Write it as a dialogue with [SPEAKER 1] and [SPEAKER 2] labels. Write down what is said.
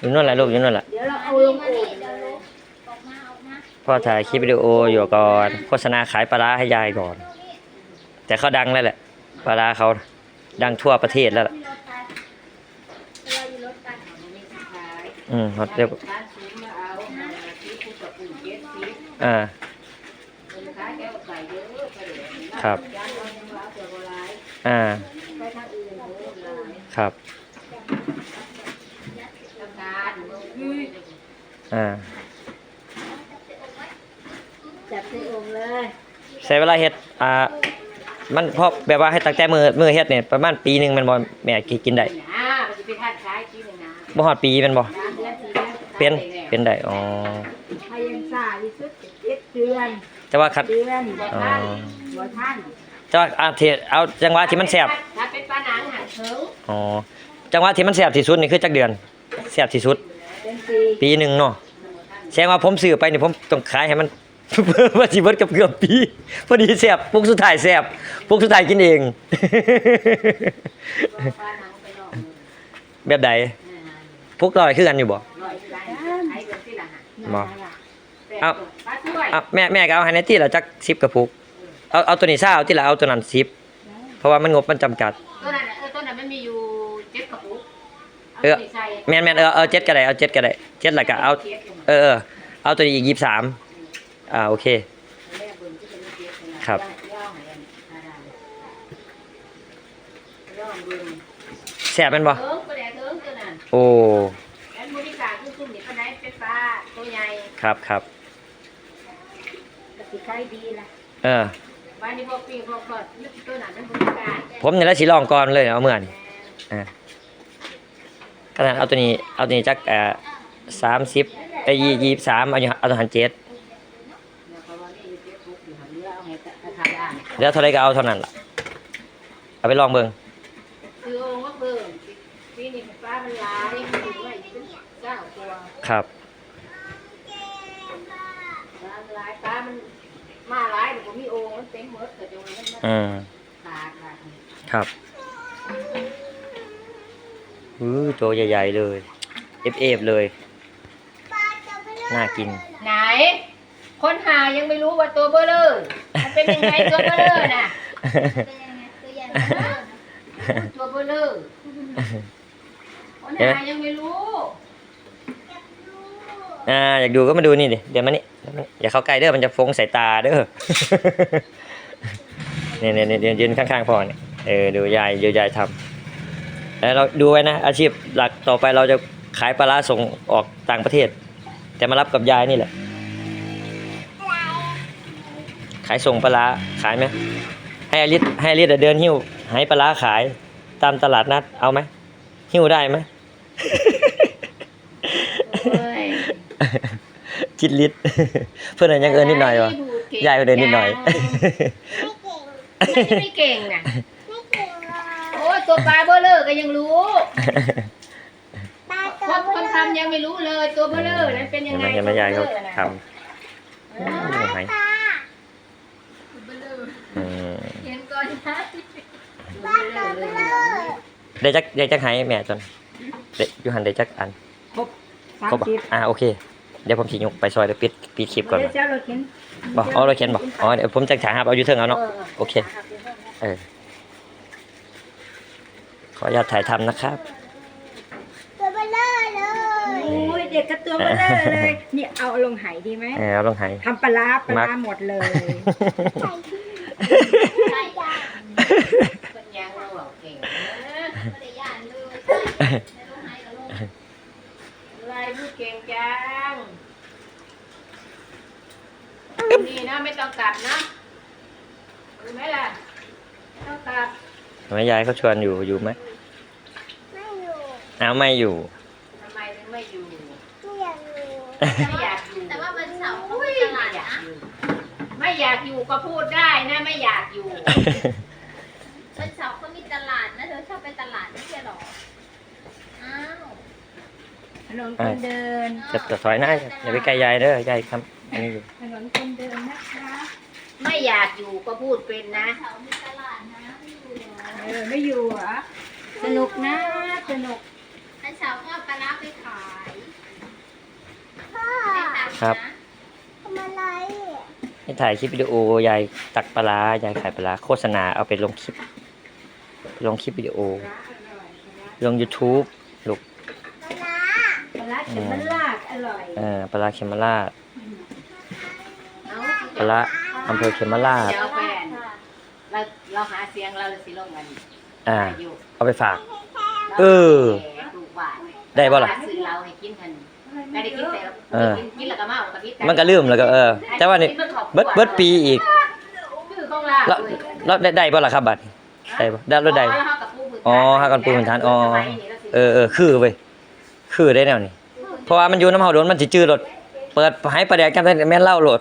[SPEAKER 1] อยู่นั่นแหละลูกอยู่นั่นแหละ
[SPEAKER 2] เดี๋ยวเราเอาลงโอ่งเลย
[SPEAKER 3] ออกมาออกมา
[SPEAKER 1] พ่อถ่ายคลิปวิดีโออยู่ก่อนโฆษณาขายปลาร้าให้ยายก่อน แต่เขาดังแล้วแหละปลาร้าเขาดังทั่วประเทศแล้วล่ะ
[SPEAKER 3] มีรถไปเราอยู่รถไป
[SPEAKER 1] อืมเขาเรียกอ่าครับ อ่า ครับ อ่า
[SPEAKER 2] จับใส่โอ่งเลย
[SPEAKER 1] ใช้เวลาเฮ็ดอ่ามันเพราะแบบว่าให้ตั้งแต่มือมือเฮ็ดเนี่ยประมาณปีหนึงแมันบ่แม่กินได้
[SPEAKER 2] นะมันจะไปทานขายกินเลยนะ
[SPEAKER 1] บ่ฮอดปีแมันบ่
[SPEAKER 2] สามเดือนสี่เดือน
[SPEAKER 1] เป็น เป็นได้ อ๋อ
[SPEAKER 2] ใครยังซ่าที่สุดเจ็ดเดือน
[SPEAKER 1] แต่ว่าคัด
[SPEAKER 2] เดือนบ่
[SPEAKER 1] อ๋อ
[SPEAKER 2] ท่านบ่ท่าน
[SPEAKER 1] แต่ว่าอาเทเอาจังหวะที่มันแซ่บ
[SPEAKER 2] ถ้าเป็นปลาหนังหันเถิง
[SPEAKER 1] อ๋อ จังหวะที่มันแซ่บที่สุดนี่คือจักเดือน แซ่บที่สุด
[SPEAKER 2] เป็นปี
[SPEAKER 1] ปีหนึงเนาะแสดงว่าผมซื้อไปนี่ผมต้องขายให้มันว่าสิเบิดกับเกือบปีพอดีแซ่บปุกสุดท้ายแซ่บปุกสุดท้ายกินเอง
[SPEAKER 2] ปลาหนังไปลอง
[SPEAKER 1] แบบใดปุกลอยคือกันอยู่บ่
[SPEAKER 2] ร้อยปลาไอ้เป็นที่ละหัน
[SPEAKER 1] บ่
[SPEAKER 2] เอาปลาช่วย
[SPEAKER 1] อะแม่แม่ก็เอาให้ในที่ละจัก10กระปุกเอาเอาตัวนี้ซะเอาที่ละเอาตัวนั้น10เพราะว่ามันงบมันจำกัด
[SPEAKER 2] ตัวนั้นน่ะเออตัวนั้นมันมีอยู่เจ็ดกระปุก
[SPEAKER 1] เออแม่นแม่นเออเอาเจ็ดก็ได้เอาเจ็ดก็ได้เจ็ดแล้วก็เอาเออเออเอาตัวนี้อีก23อ่าโอเคครับแซ่บแม่นบ่
[SPEAKER 2] เถิงปลาแดกเถิงตัวนั้น
[SPEAKER 1] โอ้
[SPEAKER 2] แล้วมูลนิธิคือซุ่มนี่ปลาไหนเป็นปลาตัวใหญ่
[SPEAKER 1] ครับครับ
[SPEAKER 2] กสิขายดีล่ะ
[SPEAKER 1] เออ
[SPEAKER 2] บ้านนี้พวกปิ้งพวกทอดตัวนั้นมันบริการ
[SPEAKER 1] ผมนี่แหละสิลองก่อนเลยเอาเมื่อนี่อ่า ขนาดเอาตัวนี้เอาตัวนี้จักเอ่อสามสิบไอ้ยี่ยี่สามเอาอยู่เอาตัวหันเจ็ด
[SPEAKER 2] เนี่ยเพราะว่านี่เจ็ดปุกอยู่หันเรือเอาให้ทำได้
[SPEAKER 1] เดี๋ยวเท่าไรก็เอาเท่านั้นล่ะเอาไปลองเบิ่ง
[SPEAKER 2] คือองค์ว่าเบิ่งปีนี้ปลามันหลายมันอยู่ไว้เป็นเก้าตัว
[SPEAKER 1] ครับ
[SPEAKER 2] ปลามันหลายปลามันมาหลายแต่ผมมีองค์มันเต็มหมดแต่จงมันมัน
[SPEAKER 1] อืม
[SPEAKER 2] ขาดขาด
[SPEAKER 1] ครับ อือตัวใหญ่ ๆ เลยเอฟเอฟเลย น่ากิน
[SPEAKER 2] ไหน คนหายังไม่รู้ว่าตัวเบลเลอร์มันเป็นยังไงตัวเบลเลอร์น่ะ
[SPEAKER 3] เป็นยังไงตัวใหญ่มากนะ
[SPEAKER 2] ตัวเบลเลอร์คนหายังไม่รู้
[SPEAKER 1] อ่าอยากดูก็มาดูนี่ดิเดี๋ยวมานี่เดี๋ยวมานี่อย่าเข้าใกล้เด้อมันจะฟงสายตาเด้อเนี่ยเนี่ยเนี่ยยืนข้างๆพ่อเนี่ยเออดูยายดูยายทำ แล้วเราดูไว้นะ อาชีพหลักต่อไปเราจะขายปลาร้าส่งออกต่างประเทศ แต่มารับกับยายนี่แหละ ขายส่งปลาร้าขายไหมให้อลิศให้อลิศเดินหิ้วให้ปลาร้าขายตามตลาดนัดเอาไหมหิ้วได้ไหม
[SPEAKER 2] โอ้ย
[SPEAKER 1] จิตลิศเพื่อนยังเอินนิดหน่อยวะยายก็เดินนิดหน่อย
[SPEAKER 2] ไม่เก่งน่ะโอ้ย ตัวปลาเบลเลอร์ก็ยังรู้คนคนทำยังไม่รู้เลยตัวเบลเลอร์นั้นเป็นยังไง
[SPEAKER 1] ยังไม่ยายเขา
[SPEAKER 2] ตัวบลอร์น่ะ
[SPEAKER 1] ทำยังไงอืม
[SPEAKER 3] เห็นก่อนนะ
[SPEAKER 2] ตัวเบลเลอร์เลย
[SPEAKER 1] ได้จักได้จักไห้แม่จนเด็ยูหันได้จักอัน
[SPEAKER 2] ครบสาม
[SPEAKER 1] ครบอะ
[SPEAKER 2] สิบ
[SPEAKER 1] อ่าโอเค เดี๋ยวผมสิยกไปซอยเดี๋ยวปิดปิดคลิปก่อน
[SPEAKER 2] เดี๋ยวเจ้าเราเข็น
[SPEAKER 1] บอกเอาเราเขียนบอกอ๋อเดี๋ยวผมจะถ่ายภาพเอาอยู่เทิงเอาเนาะโอเค เออ ขออนุญาตถ่ายทำนะครับ
[SPEAKER 3] ตัวเบลเลอร์เลย
[SPEAKER 2] โอ้ยเด็กกับตัวเบลเลอร์เลยนี่เอาลงไหดีไหม
[SPEAKER 1] เออเอาลงไห้
[SPEAKER 2] ทำปลาร้าปลาร้าหมดเลย
[SPEAKER 3] ใช่จ้า
[SPEAKER 2] คนยังเราบอกเก่ง
[SPEAKER 3] ไม่ได้ย่านเลยใช่ในโรงไห้กับโรง
[SPEAKER 2] ลายพูดเก่งจังนี่นะไม่ต้องกลับนะรู้ไหมล่ะไม่ต้องกลับ
[SPEAKER 1] แม่ยายเขาชวนอยู่อยู่ไหม
[SPEAKER 3] ไม่อยู่
[SPEAKER 1] อ้าวไม่อยู่
[SPEAKER 2] ทำไมถึงไม่อยู่
[SPEAKER 3] ไม่อยากอยู่
[SPEAKER 2] ไม่อยากอยู่
[SPEAKER 3] แต่ว่าวันเสาร์เขา
[SPEAKER 2] อุ้
[SPEAKER 3] ไป
[SPEAKER 2] ย
[SPEAKER 3] ตลา
[SPEAKER 2] ไม่
[SPEAKER 3] ด
[SPEAKER 2] อยาก
[SPEAKER 3] นะ
[SPEAKER 2] อยู่ไม่อยากอยู่ก็พูดได้นะไม่อยากอยู่
[SPEAKER 3] วันเสาร์เขามีตลาดนะเธอชอบไปตลาดไม่ใช่หรออ้าว
[SPEAKER 2] ถนนคนเดิน
[SPEAKER 1] จะจะถอยหน้าอย่าไปใกล้ยายเด้อยายครับอันนี้อยู่
[SPEAKER 2] ถนนคนเดินนะคะ ไม่อยากอยู่ก็พูดเป็นนะ
[SPEAKER 3] วันเสาร์มีตลาดนะไม่อยู่ เหรอ
[SPEAKER 2] เออไม่อยู่เหรอสนุกนะสนุก
[SPEAKER 3] วันเสาร์ก็เอาปลาร้าไปขาย
[SPEAKER 1] ครับ
[SPEAKER 3] นะ
[SPEAKER 4] ทำอะไร
[SPEAKER 1] ให้ถ่ายคลิปวิดีโอยายตักปลาร้ายายขายปลาร้าโฆษณาเอาไปลงคลิป ลงคลิปวิดีโอ ลง YouTube ลูก
[SPEAKER 4] ปลา
[SPEAKER 2] ปลาร้าเข็มมันลาดอร่อย
[SPEAKER 1] เออปลาร้าเขมราช
[SPEAKER 2] เอา
[SPEAKER 1] ปลาร้าอำเภอเขมราช
[SPEAKER 2] เดี๋ยวแฟน เราเราหาเสียงเราเลยสิลงกัน
[SPEAKER 1] อ่า
[SPEAKER 2] อยู่
[SPEAKER 1] เอาไปฝาก เออ
[SPEAKER 2] ปลูกหวาน
[SPEAKER 1] ได้บ่ล่ะ
[SPEAKER 2] ซื้อเราให้กินทันไม่ได้กินแต่
[SPEAKER 1] เออ
[SPEAKER 2] กินแล้วก็เมากับพี่
[SPEAKER 1] มันก็ลืมแล้วก็เออ แต่ว่านี่เบิดเบิดปีอีก
[SPEAKER 2] คือของเรา
[SPEAKER 1] แล้วแล้วได้ได้บ่ล่ะครับบัดนี้ได้บ่ได้รถได้อ๋อหากันปูพื้นฐานอ๋อ เออเออคือเว้ยคือได้แนวนี้ เพราะว่ามันอยู่น้ำเฮาโดนมันสิจืดรถเปิดให้ประแดกจำได้แม่นเล่าโหลด